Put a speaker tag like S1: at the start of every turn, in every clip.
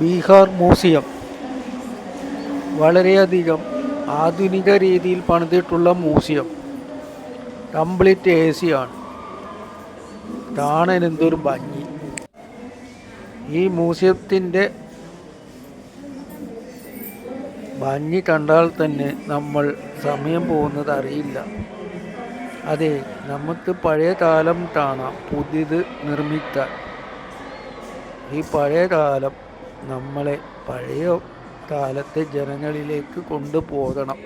S1: Bihar museum വളരെയധികം ആധുനിക രീതിയിൽ പണിതിട്ടുള്ള മ്യൂസിയം. കംപ്ലീറ്റ് എ സി ആണ്. കാണാൻ എന്തൊരു ഭംഗി. ഈ മ്യൂസിയത്തിന്റെ ഭംഗി കണ്ടാൽ തന്നെ നമ്മൾ സമയം പോകുന്നത് അറിയില്ല. അതെ നമുക്ക് പഴയ കാലം കാണാം. പുതിയത് നിർമ്മിക്കാൻ. ഈ പഴയ കാലം നമ്മളെ പഴയ കാലത്തെ ജനങ്ങളിലേക്ക് കൊണ്ടുപോകണം.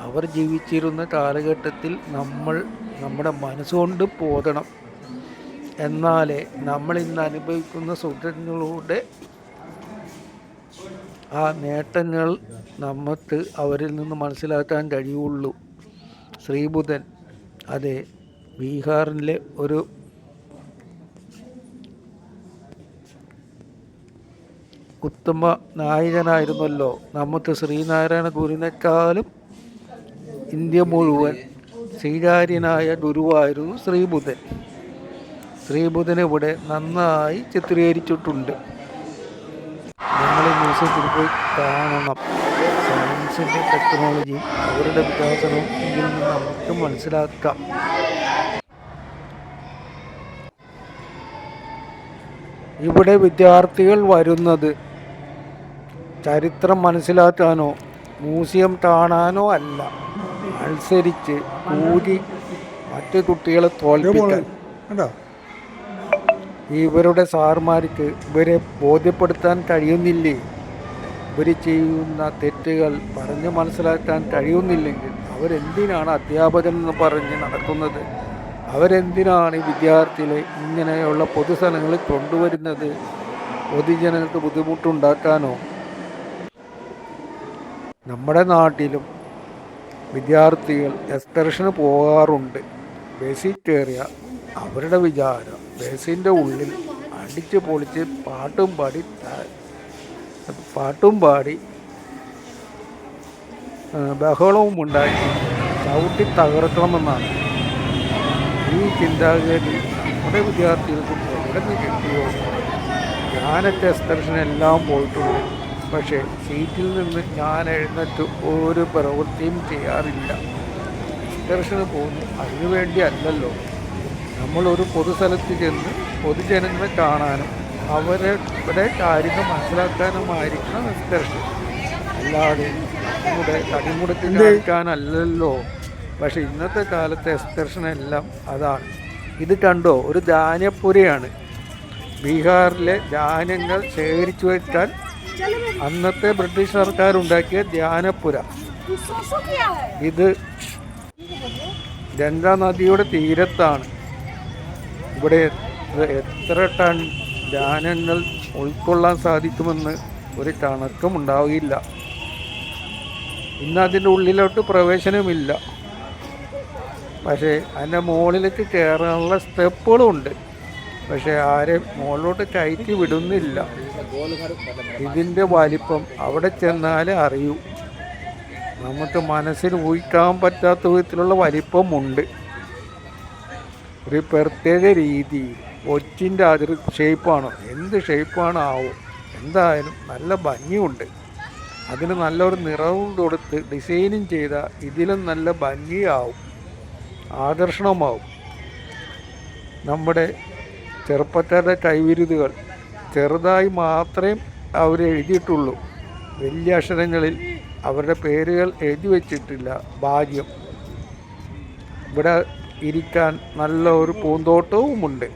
S1: അവർ ജീവിച്ചിരുന്ന കാലഘട്ടത്തിൽ നമ്മൾ നമ്മുടെ മനസ്സുകൊണ്ട് പോകണം. എന്നാലേ നമ്മൾ ഇന്ന് അനുഭവിക്കുന്ന സുഖങ്ങളുടെ ആ നേട്ടങ്ങൾ നമുക്ക് അവരിൽ നിന്ന് മനസ്സിലാക്കാൻ കഴിയുള്ളൂ. ശ്രീബുധൻ അതെ ബീഹാറിലെ ഒരു ഉത്തമ നായകനായിരുന്നല്ലോ. നമുക്ക് ശ്രീനാരായണ ഗുരുവിനേക്കാളും ഇന്ത്യ മുഴുവൻ സ്വീകാര്യനായ ഗുരുവായിരുന്നു ശ്രീബുധൻ. ശ്രീബുധനെ ഇവിടെ നന്നായി ചിത്രീകരിച്ചിട്ടുണ്ട്. ഈ മ്യൂസിയത്തിൽ പോയി കാണണം. സയൻസിന്റെ ടെക്നോളജിയും അവരുടെ വികാസനവും ഇതിൽ നിന്ന് നമുക്ക് മനസ്സിലാക്കാം. ഇവിടെ വിദ്യാർത്ഥികൾ വരുന്നത് ചരിത്രം മനസ്സിലാക്കാനോ മ്യൂസിയം കാണാനോ അല്ല. മത്സരിച്ച് കൂടി മറ്റു കുട്ടികളെ തോൽപ്പിക്കാൻ. ഇവരുടെ സാർമാർക്ക് ഇവരെ ബോധ്യപ്പെടുത്താൻ കഴിയുന്നില്ലേ? ഇവർ ചെയ്യുന്ന തെറ്റുകൾ പറഞ്ഞ് മനസ്സിലാക്കാൻ കഴിയുന്നില്ലെങ്കിൽ അവരെന്തിനാണ് അധ്യാപകൻ എന്ന് പറഞ്ഞ് നടക്കുന്നത്? അവരെന്തിനാണ് ഈ വിദ്യാർത്ഥികളെ ഇങ്ങനെയുള്ള പൊതുസ്ഥലങ്ങളിൽ കൊണ്ടുവരുന്നത്? പൊതുജനങ്ങൾക്ക് ബുദ്ധിമുട്ടുണ്ടാക്കാനോ നമ്മുടെ നാട്ടിലും വിദ്യാർത്ഥികൾ എക്സ്കർഷന് പോകാറുണ്ട്. ബസ്സിൽ കയറിയ അവരുടെ വിചാരം ബേസിന്റെ ഉള്ളിൽ അടിച്ച് പൊളിച്ച് പാട്ടും പാടി പാട്ടും പാടി ബഹളവും ഉണ്ടാക്കി ചവിട്ടി തകർക്കണമെന്നാണ്. ഈ ചിന്താഗതി നമ്മുടെ വിദ്യാർത്ഥികൾക്കും എവിടെ നിന്ന് കിട്ടിയോ? ഞാനൊക്കെ എക്സ്കർഷനെല്ലാം പോയിട്ടുണ്ട്. പക്ഷേ സീറ്റിൽ നിന്ന് ഞാൻ എഴുന്നേറ്റ് ഒരു പ്രവൃത്തിയും ചെയ്യാറില്ല. എക്സ്കർഷന് പോകുന്നു. അതിനുവേണ്ടി അല്ലല്ലോ. നമ്മളൊരു പൊതുസ്ഥലത്ത് ചെന്ന് പൊതുജനങ്ങളെ കാണാനും അവരുടെ കാര്യങ്ങൾ മനസ്സിലാക്കാനുമായിരിക്കണം എക്സ്കർഷൻ അല്ലാതെ നമ്മുടെ കടിമുടത്തിൽ കാണിക്കാനല്ലല്ലോ. പക്ഷെ ഇന്നത്തെ കാലത്തെ എക്സ്കർഷൻ എല്ലാം അതാണ്. ഇത് കണ്ടോ? ഒരു ധാന്യപ്പുരയാണ്. ബീഹാറിലെ ധാന്യങ്ങൾ ശേഖരിച്ചു വെക്കാൻ അന്നത്തെ ബ്രിട്ടീഷ് സർക്കാർ ഉണ്ടാക്കിയ ധ്യാനപ്പുര. ഇത് ഗംഗാ നദിയുടെ തീരത്താണ്. ഇവിടെ എത്ര ടൺ ധ്യാനങ്ങൾ ഉൾക്കൊള്ളാൻ സാധിക്കുമെന്ന് ഒരു കണക്കും ഉണ്ടാവുകയില്ല ഇന്ന് അതിന്റെ ഉള്ളിലോട്ട് പ്രവേശനമില്ല. പക്ഷേ അതിന്റെ മുകളിലേക്ക് കയറാനുള്ള സ്റ്റെപ്പുകളും ഉണ്ട് പക്ഷേ ആരെയും മുകളിലോട്ട് കയറ്റി വിടുന്നില്ല. ഇതിന്റെ വലിപ്പം അവിടെ ചെന്നാലേ അറിയൂ. നമുക്ക് മനസ്സിൽ ഊഹിക്കാൻ പറ്റാത്ത വിധത്തിലുള്ള വലിപ്പമുണ്ട്. ഒരു പ്രത്യേക രീതി. ഒച്ചിന്റെ അതിർ ഷേപ്പാണോ എന്ത് ഷേപ്പാണോ ആവും? എന്തായാലും നല്ല ഭംഗിയുണ്ട്. അതിന് നല്ലൊരു നിറവും കൊടുത്ത് ഡിസൈനും ചെയ്താൽ ഇതിലും നല്ല ഭംഗിയാവും. ആകർഷണമാവും. നമ്മുടെ ചെറുപ്പക്കാരുടെ കൈവിരുതുകൾ ചെറുതായി മാത്രമേ അവർ എഴുതിയിട്ടുള്ളൂ. വലിയ അക്ഷരങ്ങളിൽ അവരുടെ പേരുകൾ എഴുതി വച്ചിട്ടില്ല ഭാഗ്യം. ഇവിടെ ഇരിക്കാൻ നല്ല ഒരു പൂന്തോട്ടവുമുണ്ട്.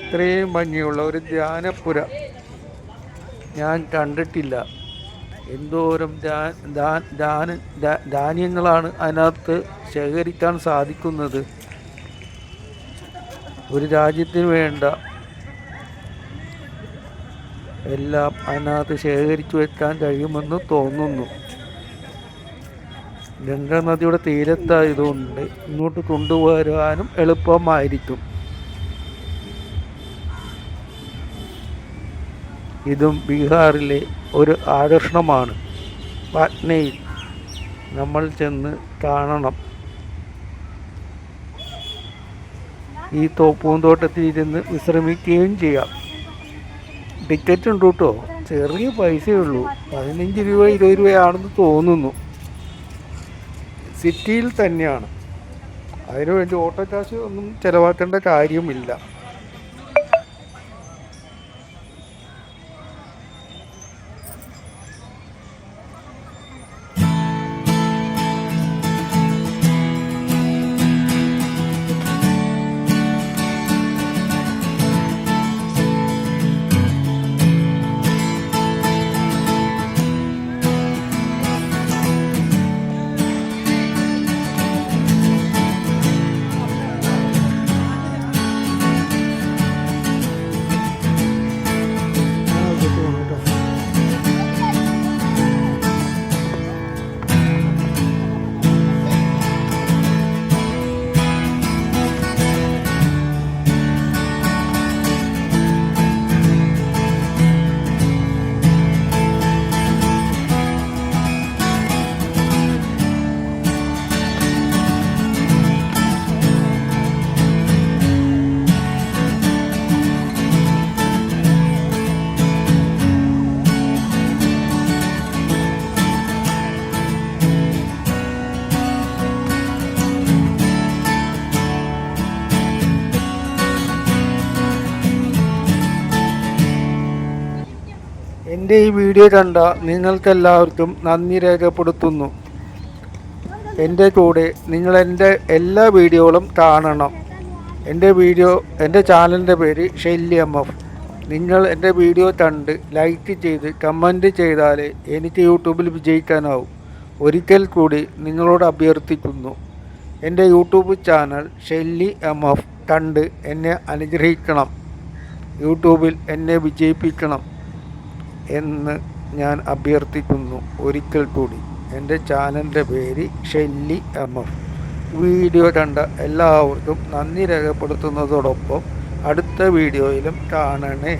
S1: ഇത്രയും ഭംഗിയുള്ള ഒരു ധ്യാനപ്പുര ഞാൻ കണ്ടിട്ടില്ല. എന്തോരം ധാന്യങ്ങളാണ് അതിനകത്ത് ശേഖരിക്കാൻ സാധിക്കുന്നത്. ഒരു രാജ്യത്തിന് വേണ്ട. എല്ലാം അതിനകത്ത് ശേഖരിച്ചു വെക്കാൻ കഴിയുമെന്ന് തോന്നുന്നു. ഗംഗ നദിയുടെ തീരത്തായതുകൊണ്ട് ഇങ്ങോട്ട് കൊണ്ടുവരാനും എളുപ്പമായിരിക്കും. ഇതും ബീഹാറിലെ ഒരു ആകർഷണമാണ്. പാറ്റ്നയിൽ നമ്മൾ ചെന്ന് കാണണം. ഈ തോ പൂന്തോട്ടത്തിൽ ഇരുന്ന് വിശ്രമിക്കുകയും ചെയ്യാം. ടിക്കറ്റ് ഉണ്ട് കേട്ടോ. ചെറിയ പൈസയേ ഉള്ളൂ പതിനഞ്ച് രൂപ ഇരുപത് രൂപയാണെന്ന് തോന്നുന്നു. സിറ്റിയിൽ തന്നെയാണ്. അതിനു വേണ്ടി ഓട്ടോ ചാർജ് ഒന്നും ചിലവാക്കേണ്ട കാര്യമില്ല. എന്റെ ഈ വീഡിയോ കണ്ട നിങ്ങൾക്കെല്ലാവർക്കും നന്ദി രേഖപ്പെടുത്തുന്നു. എന്റെ കൂടെ നിങ്ങൾ എന്റെ എല്ലാ വീഡിയോകളും കാണണം. എന്റെ വീഡിയോ എന്റെ ചാനലിന്റെ പേര് ഷെല്ലി എം എഫ് നിങ്ങൾ എന്റെ വീഡിയോ കണ്ട് ലൈക്ക് ചെയ്ത് കമന്റ് ചെയ്താലേ എനിക്ക് യൂട്യൂബിൽ വിജയിക്കാനാവും. ഒരിക്കൽ കൂടി നിങ്ങളോട് അഭ്യർത്ഥിക്കുന്നു. എന്റെ YouTube channel Shelly M F കണ്ട് എന്നെ അനുഗ്രഹിക്കണം. യൂട്യൂബിൽ എന്നെ വിജയിപ്പിക്കണം. എന്ന് ഞാൻ അഭ്യർത്ഥിക്കുന്നു. ഒരിക്കൽ കൂടി. എന്റെ ചാനലിന്റെ പേര് ഷെല്ലി എം എം വീഡിയോ കണ്ട എല്ലാവർക്കും നന്ദി രേഖപ്പെടുത്തുന്നതോടൊപ്പം അടുത്ത വീഡിയോയിലും കാണണേ.